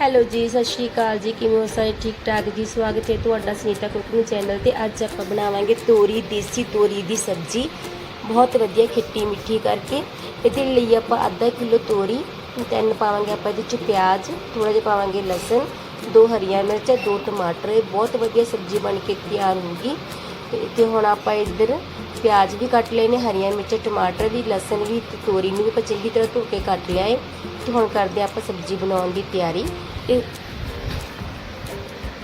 Hello ਜੀ, ਸਤਿ ਸ਼੍ਰੀ ਅਕਾਲ ਜੀ। ਕਿਵੇਂ ਹੋ ਸਾਰੇ ਠੀਕ ਠਾਕ ਜੀ? ਸਵਾਗਤ ਹੈ ਤੁਹਾਡਾ ਸੁਨੀਤਾ ਕੁਕਿੰਗ ਚੈਨਲ ਤੇ। ਅੱਜ ਆਪਾਂ ਬਣਾਵਾਂਗੇ ਤੋਰੀ, ਦੇਸੀ ਤੋਰੀ ਦੀ ਸਬਜ਼ੀ। ਬਹੁਤ ਵਧੀਆ ਖੱਟੀ ਮਿੱਠੀ ਕਰਕੇ। ਇਹਦੇ ਲਈ ਆਪਾਂ ਅੱਧਾ ਕਿਲੋ ਤੋਰੀ, ਤਿੰਨ ਪਾਵਾਂਗੇ ਆਪਾਂ ਇਹਦੇ ਚ ਪਿਆਜ਼ ਥੋੜਾ ਜਿਹਾ ਪਾਵਾਂਗੇ ਲਸਣ, ਦੋ ਹਰੀਆਂ ਮਿਰਚਾਂ, ਦੋ ਟਮਾਟਰ। ਇਹ ਬਹੁਤ ਵਧੀਆ ਸਬਜ਼ੀ ਬਣ ਕੇ ਤਿਆਰ ਹੋਊਗੀ। ਤੇ ਇੱਥੇ ਹੁਣ ਆਪਾਂ ਇੱਧਰ ਪਿਆਜ਼ ਵੀ ਕੱਟ ਲਏ ਨੇ, ਹਰੀਆਂ ਮਿਰਚਾਂ, ਟਮਾਟਰ ਵੀ, ਲਸਣ ਵੀ, ਤੇ ਤੋਰੀ ਨੂੰ ਵੀ ਆਪਾਂ ਚੰਗੀ ਤਰ੍ਹਾਂ ਧੋ ਕੇ ਕੱਟ ਲਿਆ ਏ। ਤੇ ਹੁਣ ਕਰਦੇ ਆਪਾਂ ਸਬਜ਼ੀ ਬਣਾਉਣ ਦੀ ਤਿਆਰੀ। ਇਹ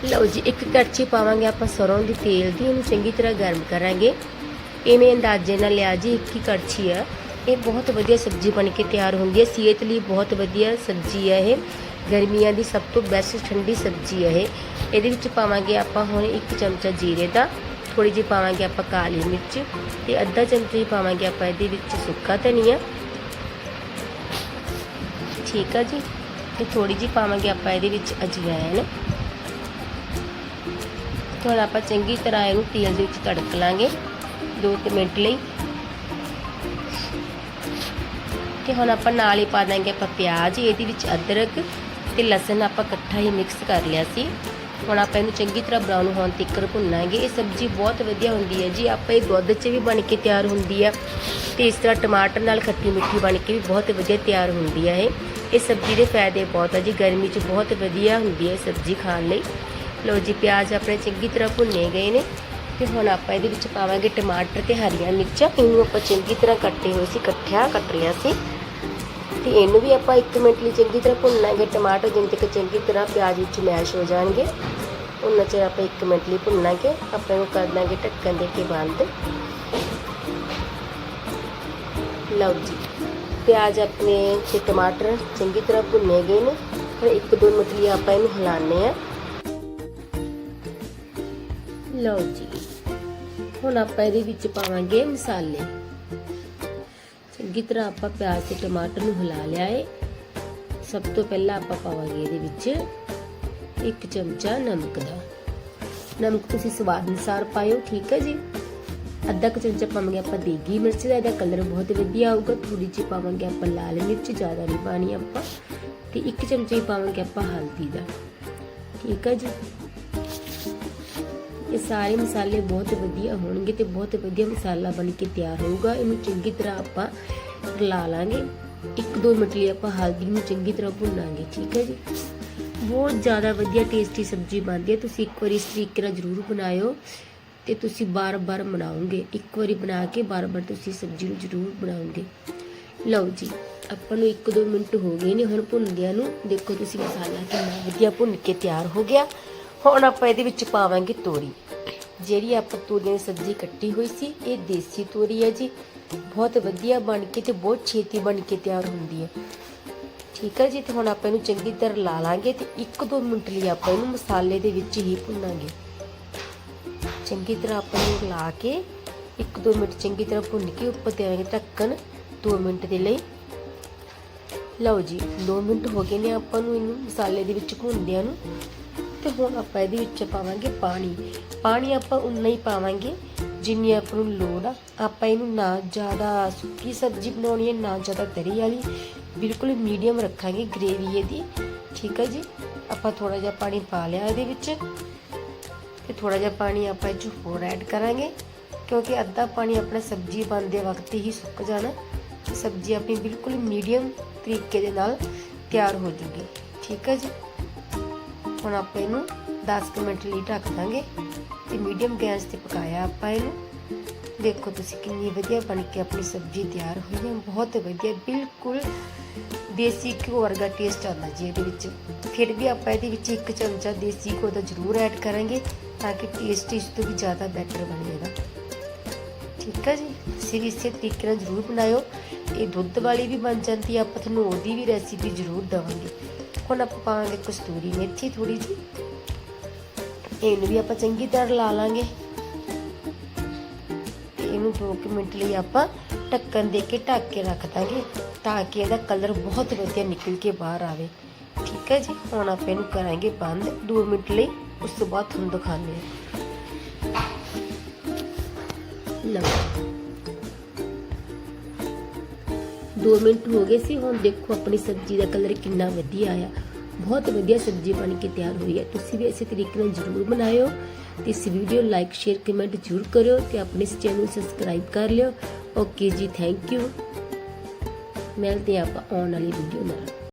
ਲਓ ਜੀ, ਇੱਕ ਕੜਛੀ ਪਾਵਾਂਗੇ ਆਪਾਂ ਸਰੋਂ ਦੀ ਤੇਲ ਦੀ, ਇਹਨੂੰ ਚੰਗੀ ਤਰ੍ਹਾਂ ਗਰਮ ਕਰਾਂਗੇ। ਇਵੇਂ ਅੰਦਾਜ਼ੇ ਨਾਲ ਲਿਆ ਜੀ, ਇੱਕ ਹੀ ਕੜਛੀ ਆ। ਇਹ ਬਹੁਤ ਵਧੀਆ ਸਬਜ਼ੀ ਬਣ ਕੇ ਤਿਆਰ ਹੁੰਦੀ ਹੈ। ਸਿਹਤ ਲਈ ਬਹੁਤ ਵਧੀਆ ਸਬਜ਼ੀ ਹੈ ਇਹ। ਗਰਮੀਆਂ ਦੀ ਸਭ ਤੋਂ ਬੈਸਟ ਠੰਡੀ ਸਬਜ਼ੀ ਹੈ ਇਹ। ਇਹਦੇ ਵਿੱਚ ਪਾਵਾਂਗੇ ਆਪਾਂ ਹੁਣ ਇੱਕ ਚਮਚਾ ਜੀਰੇ ਦਾ ਥੋੜੀ ਜਿਹੀ ਪਾਵਾਂਗੇ ਆਪਾਂ ਕਾਲੀ ਮਿਰਚ ਤੇ ਅੱਧਾ ਚਮਚਾ ਹੀ ਪਾਵਾਂਗੇ ਆਪਾਂ ਇਹਦੇ ਵਿੱਚ ਸੁੱਕਾ ਧਨੀਆ। ਠੀਕ ਆ ਜੀ। ਤੇ ਥੋੜੀ ਜਿਹੀ ਪਾਵਾਂਗੇ ਆਪਾਂ ਇਹਦੇ ਵਿੱਚ ਅਜਵਾਇਣ ਤੇ ਹੁਣ ਆਪਾਂ ਚੰਗੀ ਤਰ੍ਹਾਂ ਇਹਨੂੰ ਤੇਲ ਦੇ ਵਿੱਚ ਤੜਕ ਲਾਂਗੇ 2 ਮਿੰਟ ਲਈ। ਤੇ ਹੁਣ ਆਪਾਂ ਨਾਲ ਹੀ ਪਾ ਦਾਂਗੇ ਆਪਾਂ ਪਿਆਜ਼, ਇਹਦੇ ਵਿੱਚ ਅਦਰਕ ਤੇ ਲਸਣ ਆਪਾਂ ਇਕੱਠਾ ਹੀ ਮਿਕਸ ਕਰ ਲਿਆ ਸੀ। ਹੁਣ ਆਪਾਂ ਇਹਨੂੰ ਚੰਗੀ ਤਰ੍ਹਾਂ ਬਰਾਊਨ ਹੋਣ ਤੱਕ ਭੁੰਨਾਂਗੇ। ਇਹ ਸਬਜ਼ੀ ਬਹੁਤ ਵਧੀਆ ਹੁੰਦੀ ਹੈ ਜੀ। ਆਪਾਂ ਇਹ ਦੁੱਧ 'ਚ ਵੀ ਬਣ ਕੇ ਤਿਆਰ ਹੁੰਦੀ ਹੈ ਤੇ ਇਸ ਤਰ੍ਹਾਂ ਟਮਾਟਰ ਨਾਲ ਖੱਟੀ ਮਿੱਠੀ ਬਣ ਕੇ ਵੀ ਬਹੁਤ ਵਧੀਆ ਤਿਆਰ ਹੁੰਦੀ ਹੈ ਇਹ। ਇਹ ਸਬਜ਼ੀ ਦੇ ਫਾਇਦੇ ਬਹੁਤ ਆ ਜੀ, ਗਰਮੀ 'ਚ ਬਹੁਤ ਵਧੀਆ ਹੁੰਦੀ ਹੈ ਇਹ ਸਬਜ਼ੀ ਖਾਣ ਲਈ। ਲਓ ਜੀ, ਪਿਆਜ਼ ਆਪਣੇ ਚੰਗੀ ਤਰ੍ਹਾਂ ਭੁੰਨੇ ਗਏ ਨੇ ਤੇ ਹੁਣ ਆਪਾਂ ਇਹਦੇ ਵਿੱਚ ਪਾਵਾਂਗੇ ਟਮਾਟਰ ਤੇ ਹਰੀਆਂ ਮਿਰਚਾਂ। ਇਹਨੂੰ ਆਪਾਂ ਚੰਗੀ ਤਰ੍ਹਾਂ ਕੱਟੇ ਹੋਏ ਸੀ ਇਕੱਠਿਆਂ ਕੱਟ ਲਿਆ ਸੀ। ਤੇ ਇਹਨੂੰ ਵੀ ਆਪਾਂ 1 ਮਿੰਟ ਲਈ ਚੰਗੀ ਤਰ੍ਹਾਂ ਭੁੰਨਾਂਗੇ ਟਮਾਟਰ, ਜਿੰਨ ਤੱਕ ਚੰਗੀ ਤਰ੍ਹਾਂ ਪਿਆਜ਼ ਵਿੱਚ ਮੈਸ਼ ਹੋ ਜਾਣਗੇ। ਉਹਨਾਂ ਚਿਰ ਆਪਾਂ 1 ਮਿੰਟ ਲਈ ਭੁੰਨਾਂਗੇ। ਆਪਾਂ ਇਹਨੂੰ ਕਰ ਦਾਂਗੇ ਢੱਕਣ ਦੇ ਕੇ ਬੰਦ। ਲਓ ਜੀ। ਪਿਆਜ਼ ਆਪਣੇ ਤੇ ਟਮਾਟਰ ਚੰਗੀ ਤਰ੍ਹਾਂ ਭੁੰਨੇ ਗਏ ਨੇ ਫਿਰ 1-2 ਮਿੰਟ ਲਈ ਆਪਾਂ ਇਹਨੂੰ ਹਿਲਾਉਂਦੇ ਆ ਲਓ ਜੀ ਹੁਣ ਆਪਾਂ ਇਹਦੇ ਵਿੱਚ ਪਾਵਾਂਗੇ ਮਸਾਲੇ ਚੰਗੀ ਤਰ੍ਹਾਂ ਆਪਾਂ ਪਿਆਜ਼ ਤੇ ਟਮਾਟਰ ਨੂੰ ਹਿਲਾ ਲਿਆ ਏ ਸਭ ਤੋਂ ਪਹਿਲਾਂ ਆਪਾਂ ਪਾਵਾਂਗੇ ਇਹਦੇ ਵਿੱਚ ਇੱਕ ਚਮਚਾ ਨਮਕ ਦਾ ਨਮਕ ਤੁਸੀਂ ਸਵਾਦ ਅਨੁਸਾਰ ਪਾਇਓ ਠੀਕ ਹੈ ਜੀ ਅੱਧਾ ਕੁ ਚਮਚਾ ਪਾਵਾਂਗੇ ਆਪਾਂ ਦੇਗੀ ਮਿਰਚ ਦਾ, ਇਹਦਾ ਕਲਰ ਬਹੁਤ ਵਧੀਆ ਆਊਗਾ ਥੋੜੀ ਜਿਹੀ ਪਾਵਾਂਗੇ ਆਪਾਂ ਲਾਲ ਮਿਰਚ, ਜ਼ਿਆਦਾ ਨਹੀਂ ਪਾਣੀ ਆਪਾਂ, ਤੇ ਇੱਕ ਚਮਚਾ ਹੀ ਪਾਵਾਂਗੇ ਆਪਾਂ ਹਲਦੀ ਦਾ। ਠੀਕ ਹੈ ਜੀ? ਇਹ ਸਾਰੇ ਮਸਾਲੇ ਬਹੁਤ ਵਧੀਆ ਹੋਣਗੇ ਤੇ ਬਹੁਤ ਵਧੀਆ ਮਸਾਲਾ ਬਣ ਕੇ ਤਿਆਰ ਹੋਊਗਾ। ਇਹਨੂੰ ਚੰਗੀ ਤਰ੍ਹਾਂ ਆਪਾਂ ਰਲਾ ਲਾਂਗੇ। 1-2 ਮਿੰਟ ਲਈ ਆਪਾਂ ਹਲਦੀ ਨੂੰ ਚੰਗੀ ਤਰ੍ਹਾਂ ਭੁੰਨਾਂਗੇ, ਠੀਕ ਹੈ ਜੀ? ਬਹੁਤ ਜ਼ਿਆਦਾ ਵਧੀਆ ਟੇਸਟੀ ਸਬਜ਼ੀ ਬਣਦੀ ਹੈ ਤੁਸੀਂ ਇੱਕ ਵਾਰੀ ਇਸ ਤਰੀਕੇ ਨਾਲ ਜ਼ਰੂਰ ਬਣਾਇਓ। ਤੇ ਤੁਸੀਂ ਬਾਰ-ਬਾਰ ਬਣਾਓਗੇ। ਇੱਕ ਵਾਰੀ ਬਣਾ ਕੇ ਬਾਰ-ਬਾਰ ਤੁਸੀਂ ਸਬਜ਼ੀ ਨੂੰ ਜ਼ਰੂਰ ਬਣਾਓਗੇ। ਲਓ ਜੀ, ਆਪਾਂ ਨੂੰ 1-2 ਮਿੰਟ ਹੋ ਗਏ ਨੇ ਹੁਣ ਭੁੰਨਦਿਆਂ ਨੂੰ। ਦੇਖੋ ਤੁਸੀਂ ਮਸਾਲਾ ਕਿੰਨਾ ਵਧੀਆ ਭੁੰਨ ਕੇ ਤਿਆਰ ਹੋ ਗਿਆ। ਹੁਣ ਆਪਾਂ ਇਹਦੇ ਵਿੱਚ ਪਾਵਾਂਗੇ ਤੋਰੀ। ਜਿਹੜੀ ਆਪਾਂ ਤੋਰੀਆਂ ਦੀ ਸਬਜ਼ੀ ਕੱਟੀ ਹੋਈ ਸੀ, ਇਹ ਦੇਸੀ ਤੋਰੀ ਹੈ ਜੀ। ਬਹੁਤ ਵਧੀਆ ਬਣ ਕੇ ਤੇ ਬਹੁਤ ਛੇਤੀ ਬਣ ਕੇ ਤਿਆਰ ਹੁੰਦੀ ਹੈ। ਠੀਕ ਹੈ ਜੀ, ਤੇ ਹੁਣ ਆਪਾਂ ਇਹਨੂੰ ਚੰਗੀ ਤਰ੍ਹਾਂ ਲਾ ਲਾਂਗੇ ਤੇ 1-2 ਮਿੰਟ ਲਈ ਆਪਾਂ ਇਹਨੂੰ ਮਸਾਲੇ ਦੇ ਵਿੱਚ ਹੀ ਭੁੰਨਾਂਗੇ। ਚੰਗੀ ਤਰ੍ਹਾਂ ਆਪਾਂ ਨੂੰ ਲਾ ਕੇ 1-2 ਮਿੰਟ ਚੰਗੀ ਤਰ੍ਹਾਂ ਭੁੰਨ ਕੇ ਉੱਪਰ ਦੇਵਾਂਗੇ ਢੱਕਣ 2 ਮਿੰਟ ਦੇ ਲਈ। ਲਓ ਜੀ 2 ਮਿੰਟ ਹੋ ਗਏ ਨੇ ਆਪਾਂ ਨੂੰ ਇਹਨੂੰ ਮਸਾਲੇ ਦੇ ਵਿੱਚ ਭੁੰਨਦਿਆਂ ਨੂੰ ਤੇ ਹੁਣ ਆਪਾਂ ਇਹਦੇ ਵਿੱਚ ਪਾਵਾਂਗੇ ਪਾਣੀ। ਪਾਣੀ ਆਪਾਂ ਉਨਾ ਹੀ ਪਾਵਾਂਗੇ ਜਿੰਨੀ ਆਪਾਂ ਨੂੰ ਲੋੜ ਆ। ਆਪਾਂ ਇਹਨੂੰ ਨਾ ਜ਼ਿਆਦਾ ਸੁੱਕੀ ਸਬਜ਼ੀ ਬਣਾਉਣੀ ਹੈ, ਨਾ ਜ਼ਿਆਦਾ ਤਰੀ ਵਾਲੀ। ਬਿਲਕੁਲ ਮੀਡੀਅਮ ਰੱਖਾਂਗੇ ਗ੍ਰੇਵੀ ਇਹਦੀ। ਠੀਕ ਹੈ ਜੀ? ਆਪਾਂ ਥੋੜਾ ਜਿਹਾ ਪਾਣੀ ਪਾ ਲਿਆ ਇਹਦੇ ਵਿੱਚ। ਤੇ ਥੋੜਾ ਜਿਹਾ ਪਾਣੀ ਆਪਾਂ ਇਹ 'ਚ ਹੋਰ ਐਡ ਕਰਾਂਗੇ, ਕਿਉਂਕਿ ਅੱਧਾ ਪਾਣੀ ਆਪਣਾ ਸਬਜ਼ੀ ਬਣਦੇ ਵਕਤ ਹੀ ਸੁੱਕ ਜਾਣਾ ਸਬਜ਼ੀ ਆਪਣੀ ਬਿਲਕੁਲ ਮੀਡੀਅਮ ਤਰੀਕੇ ਦੇ ਨਾਲ ਤਿਆਰ ਹੋ ਜੂਗੀ। ਠੀਕ ਹੈ ਜੀ? ਹੁਣ ਆਪਾਂ ਇਹਨੂੰ 10 ਕੁ ਮਿੰਟ ਲਈ ਢੱਕ ਦਾਂਗੇ, ਤੇ ਮੀਡੀਅਮ ਗੈਸ ਤੇ ਪਕਾਇਆ ਆਪਾਂ ਇਹਨੂੰ। ਦੇਖੋ ਤੁਸੀਂ ਕਿੰਨੀ ਵਧੀਆ ਬਣ ਕੇ ਆਪਣੀ ਸਬਜ਼ੀ ਤਿਆਰ ਹੋਈ ਹੈ, ਬਹੁਤ ਵਧੀਆ, ਬਿਲਕੁਲ ਦੇਸੀ ਘਿਓ ਵਰਗਾ ਟੇਸਟ ਆਉਂਦਾ ਜੀ ਇਹਦੇ ਵਿੱਚ। ਫਿਰ ਵੀ ਆਪਾਂ ਇਹਦੇ ਵਿੱਚ ਇੱਕ ਚਮਚਾ ਦੇਸੀ ਘਿਓ ਦਾ ਜ਼ਰੂਰ ਐਡ ਕਰਾਂਗੇ ਤਾਂ ਕਿ ਟੇਸਟ ਇਸ ਤੋਂ ਵੀ ਜ਼ਿਆਦਾ ਬੈਟਰ ਬਣੇਗਾ ਠੀਕ ਹੈ ਜੀ? ਤੁਸੀਂ ਵੀ ਇਸੇ ਤਰੀਕੇ ਨਾਲ ਜ਼ਰੂਰ ਬਣਾਇਓ। ਇਹ ਦੁੱਧ ਵਾਲੀ ਵੀ ਬਣ ਜਾਂਦੀ ਹੈ ਆਪਾਂ ਤੁਹਾਨੂੰ ਉਹਦੀ ਵੀ ਰੈਸਿਪੀ ਜ਼ਰੂਰ ਦਵਾਂਗੇ। ਹੁਣ ਆਪਾਂ ਪਾਵਾਂਗੇ ਕਸਤੂਰੀ ਮੇਥੀ ਥੋੜੀ ਜੀ ਇਹਨੂੰ ਵੀ ਆਪਾਂ ਚੰਗੀ ਤਰ੍ਹਾਂ ਲਾ ਲਾਂਗੇ। ਇਹਨੂੰ 2 ਮਿੰਟ ਲਈ ਆਪਾਂ ਢੱਕਣ ਦੇ ਕੇ ਢੱਕ ਕੇ ਰੱਖ ਦਾਂਗੇ ਤਾਂ ਕਿ ਇਹਦਾ ਕਲਰ ਬਹੁਤ ਵਧੀਆ ਨਿਕਲ ਕੇ ਬਾਹਰ ਆਵੇ। ਠੀਕ ਹੈ ਜੀ? ਹੁਣ ਆਪਾਂ ਇਹਨੂੰ ਕਰਾਂਗੇ ਬੰਦ। 2 ਮਿੰਟ ਲਈ ਉਸ ਤੋਂ ਬਾਅਦ ਤੁਹਾਨੂੰ ਦਿਖਾਉਂਦੇ ਹਾਂ। ਲਓ। 2 ਮਿੰਟ ਹੋ ਗਏ ਸੀ। ਹੁਣ ਦੇਖੋ ਆਪਣੀ ਸਬਜ਼ੀ ਦਾ ਕਲਰ ਕਿੰਨਾ ਵਧੀਆ ਆਇਆ। ਬਹੁਤ ਵਧੀਆ ਸਬਜ਼ੀ ਬਣ ਕੇ ਤਿਆਰ ਹੋਈ ਹੈ। ਤੁਸੀਂ ਵੀ ਇਸੇ ਤਰੀਕੇ ਨਾਲ ਜ਼ਰੂਰ ਬਣਾਇਓ। ਤੇ ਇਸ ਵੀਡੀਓ ਲਾਈਕ ਸ਼ੇਅਰ ਕਮੈਂਟ ਜ਼ਰੂਰ ਕਰਿਓ ਤੇ ਆਪਣੇ ਇਸ ਚੈਨਲ ਨੂੰ ਸਬਸਕ੍ਰਾਈਬ ਕਰ ਲਿਓ। ਓਕੇ ਜੀ ਥੈਂਕ ਯੂ ਮਿਲਦੇ ਹਾਂ ਆਪਾਂ ਆਉਣ ਵਾਲੀ ਵੀਡੀਓ ਨਾਲ।